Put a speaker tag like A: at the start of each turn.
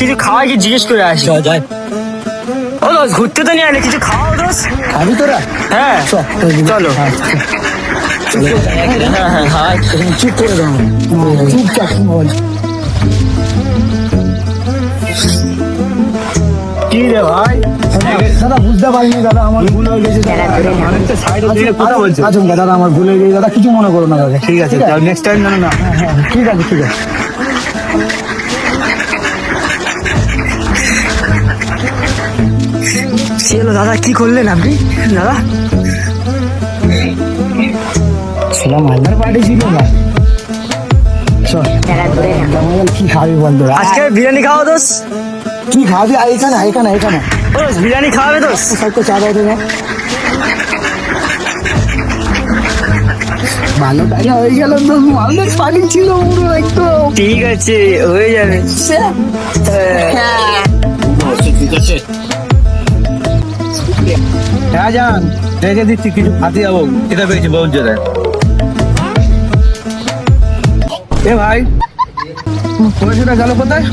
A: কিছু খাওয়া কি জিজ্ঞেস করে আসি?
B: যাই।
A: ও দোষ ঘুরতে তো নিয়ে আলে কিছু খাওয়াও দোষ
B: খাবি তোরা?
A: হ্যাঁ। চলো হ্যাঁ হ্যাঁ হ্যাঁ
B: চুপ করে দাও। চুপচাপ বল।
A: কি রে ভাই?
B: দাদা বুঝতে পারিনি দাদা আমার ভুল হয়ে গেছে দাদা।
A: অনেকটা সাইডে দিকে কথা বলছো।
B: আচমকা দাদা আমার ভুল হয়ে গেছে দাদা কিছু মনে করো না দাদা।
A: ঠিক আছে নেক্সট টাইম জানো না।
B: হ্যাঁ, হ্যাঁ, ঠিক আছে ঠিক আছে।
A: কি হলো দাদা কি করলেন আপনি? দাদা?
B: ছেলে মালদার পার্টি ছিল না। কি খাবি বল
A: আজকে বিরিয়ানি খাওয়া দোষ?
B: কি খাবি? আর এখানে এখানে এখানে।
A: দোষ, বিরিয়ানি খাওয়াবে দোষ?
B: চা দাও দেবে ভালো টাকা হয়ে গেল তো। মালদার পার্টি ছিল পুরো একদম।
A: ঠিক আছে হয়ে যাবে।
C: হ্যাঁ যান। রেখে দিচ্ছি কিছু ফাঁসি যাব এটা পেয়েছি বহুত জোরে এ ভাই পয়সাটা গেল কোথায়?